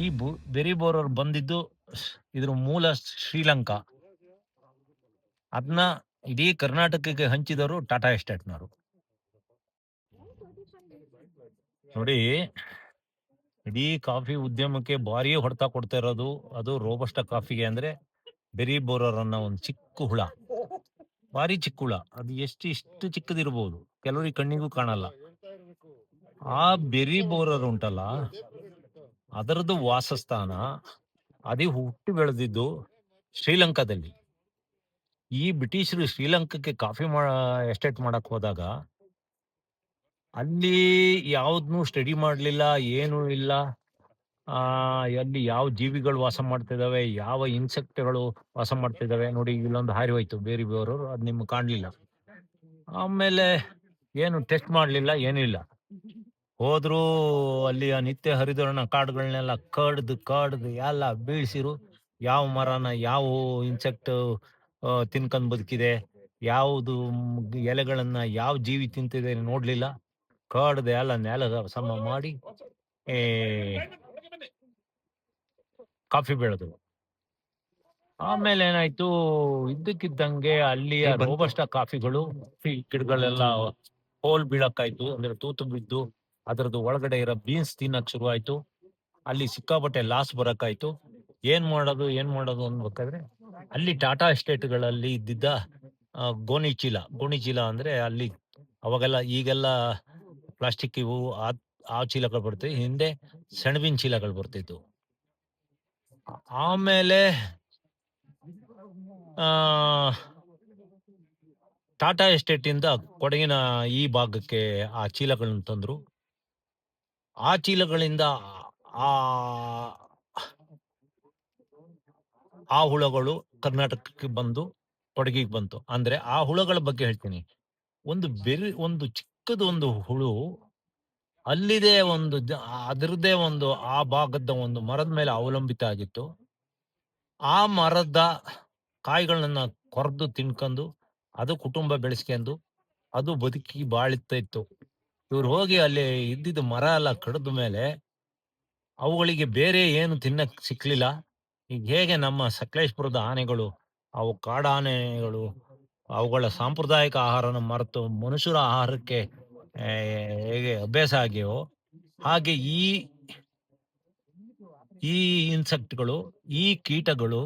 ಈ ಬು, berry borer ಬಂದಿದ್ದು ಇದ್ರ ಮೂಲ ಶ್ರೀಲಂಕಾ. ಅದನ್ನ ಇಡೀ ಕರ್ನಾಟಕಕ್ಕೆ ಹಂಚಿದವರು ಟಾಟಾ ಎಸ್ಟೇಟ್ನವರು. ನೋಡಿ, ಇಡೀ ಕಾಫಿ ಉದ್ಯಮಕ್ಕೆ ಭಾರಿ ಹೊಡೆತ ಕೊಡ್ತಾ ಇರೋದು, ಅದು ರೋಬಸ್ಟ ಕಾಫಿಗೆ ಅಂದ್ರೆ ಬೆರಿ ಬೋರರ್ ಅನ್ನೋ ಒಂದು ಚಿಕ್ಕ ಹುಳ. ಭಾರಿ ಚಿಕ್ಕ ಹುಳ. ಅದು ಎಷ್ಟು ಇಷ್ಟು ಚಿಕ್ಕದಿರ್ಬೋದು. ಕೆಲವರಿಗೆ ಕಣ್ಣಿಗೂ ಕಾಣಲ್ಲ. ಆ ಬೆರಿ ಬೋರರ್ ಉಂಟಲ್ಲ. ಅದರದ್ದು ವಾಸಸ್ಥಾನ ಅದೇ ಹುಟ್ಟಿ ಬೆಳೆದಿದ್ದು ಶ್ರೀಲಂಕಾದಲ್ಲಿ. ಈ ಬ್ರಿಟಿಷರು ಶ್ರೀಲಂಕಾಕ್ಕೆ ಕಾಫಿ ಮಾ, ಎಸ್ಟೇಟ್ ಮಾಡಕ್ ಹೋದಾಗ ಅಲ್ಲಿ ಯಾವ್ದನ್ನು ಸ್ಟಡಿ ಮಾಡಲಿಲ್ಲ, ಏನೂ ಇಲ್ಲ. ಆ, ಅಲ್ಲಿ ಯಾವ ಜೀವಿಗಳು ವಾಸ ಮಾಡ್ತಿದಾವೆ ಯಾವ ಇನ್ಸೆಕ್ಟ್ಗಳು ವಾಸ ಮಾಡ್ತಿದ್ದಾವೆ ನೋಡಿ ಇಲ್ಲೊಂದು ಹಾರಿ ಹೋಯ್ತು ಬೇರೆ ಬೇವರು ಅದು ನಿಮ್ಗೆ ಕಾಣಲಿಲ್ಲ. ಆಮೇಲೆ ಏನು ಟೆಸ್ಟ್ ಮಾಡಲಿಲ್ಲ ಏನಿಲ್ಲ ಹೋದ್ರು ಅಲ್ಲಿ ಆ ನಿತ್ಯ ಹರಿದೋರಣ ಕಾಡುಗಳನ್ನೆಲ್ಲ ಕಡ್ದು ಕಡ್ದು ಎಲ್ಲ ಬೀಳ್ಸಿರು. ಯಾವ ಮರನ ಯಾವ ಇನ್ಸೆಕ್ಟ್ ತಿನ್ಕೊಂಡ್ ಬದುಕಿದೆ? ಯಾವುದು ಎಲೆಗಳನ್ನ ಯಾವ ಜೀವಿ ತಿಂತಿದೆ ನೋಡ್ಲಿಲ್ಲ. ಕಡ್ದು ಎಲ್ಲ ನೆಲ ಸಮ ಮಾಡಿ ಏ, ಕಾಫಿ ಬೆಳೆದ್ರು ಆಮೇಲೆ ಏನಾಯ್ತು? ಇದ್ದಕ್ಕಿದ್ದಂಗೆ ಅಲ್ಲಿಯ ಏ, ರೋಬಸ್ಟ ಕಾಫಿಗಳು ಗಿಡಗಳೆಲ್ಲ ಹೋಲ್ ಬೀಳಕ್ಕಾಯ್ತು. ಅಂದ್ರೆ ತೂತು ಬಿದ್ದು ಅದರದ್ದು ಒಳಗಡೆ ಇರೋ ಬೀನ್ಸ್ ತಿನ್ನಕ್ ಶುರು ಆಯ್ತು ಅಲ್ಲಿ ಸಿಕ್ಕಾಪಟ್ಟೆ ಲಾಸ್ ಬರಕ್ಕಾಯ್ತು. ಏನ್ ಮಾಡೋದು ಏನ್ ಮಾಡೋದು ಅನ್ಬೇಕಾದ್ರೆ, ಅಲ್ಲಿ ಟಾಟಾ ಎಸ್ಟೇಟ್ಗಳಲ್ಲಿ ಇದ್ದಿದ್ದ ಗೋಣಿ ಚೀಲ ಗೋಣಿ ಚೀಲ ಅಂದ್ರೆ ಅಲ್ಲಿ ಅವಾಗೆಲ್ಲ ಈಗೆಲ್ಲ ಪ್ಲಾಸ್ಟಿಕ್ ಇವು, ಆ ಚೀಲಗಳು ಬರ್ತಿದ್ವು ಹಿಂದೆ ಸೆಣಬಿನ ಚೀಲಗಳು ಬರ್ತಿತ್ತು ಆಮೇಲೆ ಟಾಟಾ ಎಸ್ಟೇಟ್ ಇಂದ ಕೊಡಗಿನ ಈ ಭಾಗಕ್ಕೆ ಆ ಚೀಲಗಳನ್ನು ತಂದ್ರು. ಆ ಚೀಲಗಳಿಂದ ಆ ಆ ಹುಳಗಳು ಕರ್ನಾಟಕಕ್ಕೆ ಬಂದು, ಕೊಡಗಿಗೆ ಬಂತು. ಅಂದ್ರೆ ಆ ಹುಳಗಳ ಬಗ್ಗೆ ಹೇಳ್ತೀನಿ. ಒಂದು ಬೆರಿ, ಒಂದು ಚಿಕ್ಕದೊಂದು ಹುಳು ಅಲ್ಲಿದೆ ಒಂದು ಅದರದೇ ಒಂದು ಆ ಭಾಗದ ಒಂದು ಮರದ ಮೇಲೆ ಅವಲಂಬಿತ ಆಗಿತ್ತು. ಆ ಮರದ ಕಾಯಿಗಳನ್ನ ಕೊರೆದು ತಿನ್ಕೊಂಡು ಅದು ಕುಟುಂಬ ಬೆಳೆಸ್ಕೊಂಡು ಅದು ಬದುಕಿ ಬಾಳಿತ್ತ ಇತ್ತು. ಇವ್ರು ಹೋಗಿ ಅಲ್ಲಿ ಇದ್ದಿದ್ದು ಮರ ಎಲ್ಲ ಕಡಿದ ಮೇಲೆ ಅವುಗಳಿಗೆ ಬೇರೆ ಏನು ತಿನ್ನಕ್ ಸಿಕ್ಲಿಲ್ಲ. ಈಗ ಹೇಗೆ ನಮ್ಮ ಸಕಲೇಶ್ಪುರದ ಆನೆಗಳು, ಅವು ಕಾಡಾನೆಗಳು ಅವುಗಳ ಸಾಂಪ್ರದಾಯಿಕ ಆಹಾರನ ಮರೆತು ಮನುಷ್ಯರ ಆಹಾರಕ್ಕೆ ಹೇಗೆ ಅಭ್ಯಾಸ ಆಗ್ಯವೋ, ಹಾಗೆ ಈ ಈ ಇನ್ಸೆಕ್ಟ್ಗಳು ಈ ಕೀಟಗಳು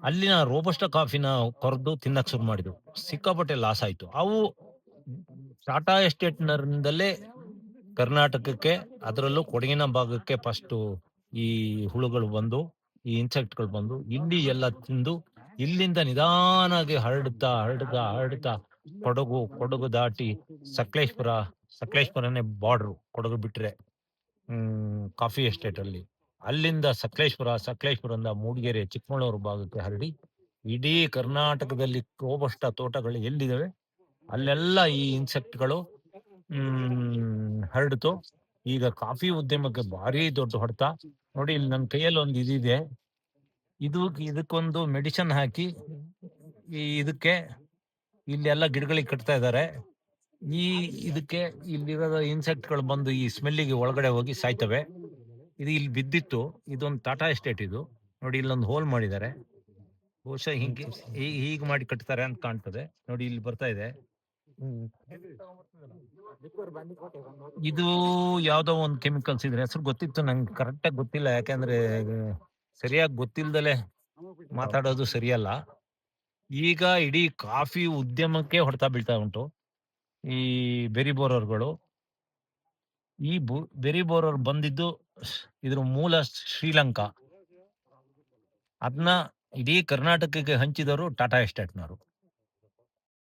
ಅಲ್ಲಿನ ರೋಬಸ್ಟ ಕಾಫಿನ ಕೊರೆದು ತಿನ್ನಕ್ ಶುರು ಮಾಡಿದ್ವು. ಸಿಕ್ಕಾಪಟ್ಟೆ ಲಾಸ್ ಆಯ್ತು. ಅವು ಟಾಟಾ ಎಸ್ಟೇಟ್ನರಿಂದಲೇ ಕರ್ನಾಟಕಕ್ಕೆ, ಅದರಲ್ಲೂ ಕೊಡಗಿನ ಭಾಗಕ್ಕೆ ಫಸ್ಟ್ ಈ ಹುಳುಗಳು ಬಂದು, ಈ ಇನ್ಸೆಕ್ಟ್ಗಳು ಬಂದು, ಇಲ್ಲಿ ಎಲ್ಲ ತಿಂದು, ಇಲ್ಲಿಂದ ನಿಧಾನಾಗಿ ಹರಡುತ್ತಾ ಹರಡುತ್ತಾ ಹರಡುತ್ತಾ ಕೊಡಗು ಕೊಡಗು ದಾಟಿ ಸಕಲೇಶ್ಪುರ, ಸಕಲೇಶ್ಪುರನೇ ಬಾರ್ಡ್ರು ಕೊಡಗು ಬಿಟ್ರೆ, ಹ್ಮ್, ಕಾಫಿ ಎಸ್ಟೇಟ್ ಅಲ್ಲಿ ಅಲ್ಲಿಂದ ಸಕಲೇಶ್ಪುರ, ಸಕಲೇಶ್ಪುರದಿಂದ ಮೂಡಿಗೆರೆ, ಚಿಕ್ಕಮಗಳೂರು ಭಾಗಕ್ಕೆ ಹರಡಿ, ಇಡೀ ಕರ್ನಾಟಕದಲ್ಲಿ ಕೋಬಷ್ಟ ತೋಟಗಳು ಎಲ್ಲಿದಾವೆ ಅಲ್ಲೆಲ್ಲ ಈ ಇನ್ಸೆಕ್ಟ್ಗಳು ಹ್ಮ್, ಹರಡಿತು. ಈಗ ಕಾಫಿ ಉದ್ಯಮಕ್ಕೆ ಭಾರಿ ದೊಡ್ಡ ಹೊಡೆತ. ನೋಡಿ, ಇಲ್ಲಿ ನನ್ನ ಕೈಯಲ್ಲಿ ಒಂದು ಇದಿದೆ. ಇದು ಇದಕ್ಕೊಂದು ಮೆಡಿಸಿನ್ ಹಾಕಿ ಈ ಇದಕ್ಕೆ ಇಲ್ಲಿ ಎಲ್ಲ ಗಿಡಗಳಿಗೆ ಕಟ್ತಾ ಇದ್ದಾರೆ. ಈ ಇದಕ್ಕೆ ಇಲ್ಲಿರೋ ಇನ್ಸೆಕ್ಟ್ಗಳು ಬಂದು ಈ ಸ್ಮೆಲ್ಲಿಗೆ ಒಳಗಡೆ ಹೋಗಿ ಸಾಯ್ತವೆ. ಇದು ಇಲ್ಲಿ ಬಿದ್ದಿತ್ತು. ಇದೊಂದು ಟಾಟಾ ಎಸ್ಟೇಟ್ ಇದು. ನೋಡಿ, ಇಲ್ಲೊಂದು ಹೋಲ್ ಮಾಡಿದ್ದಾರೆ. ಬಹುಶಃ ಹೀಗೆ ಹೀಗೆ ಮಾಡಿ ಕಟ್ತಾರೆ ಅಂತ ಕಾಣ್ತದೆ. ನೋಡಿ, ಇಲ್ಲಿ ಬರ್ತಾ ಇದೆ. ಇದು ಯಾವ್ದೋ ಒಂದು ಕೆಮಿಕಲ್ಸ್ ಇದ್ರೆ ಹೆಸರು ಗೊತ್ತಿತ್ತು, ನಂಗೆ ಕರೆಕ್ಟಾಗಿ ಗೊತ್ತಿಲ್ಲ, ಯಾಕಂದ್ರೆ ಸರಿಯಾಗಿ ಗೊತ್ತಿಲ್ದಲೆ ಮಾತಾಡೋದು ಸರಿಯಲ್ಲ. ಈಗ ಇಡೀ ಕಾಫಿ ಉದ್ಯಮಕ್ಕೆ ಹೊಡೆತ ಬೀಳ್ತಾ ಉಂಟು. ಈ ಬೆರಿ ಬೋರರ್ಗಳು. ಈ ಬೆರಿ ಬೋರರ್ ಬಂದಿದ್ದು ಇದ್ರ ಮೂಲ ಶ್ರೀಲಂಕಾ. ಅದನ್ನ ಇಡೀ ಕರ್ನಾಟಕಕ್ಕೆ ಹಂಚಿದವರು ಟಾಟಾ ಎಸ್ಟೇಟ್ನವರು.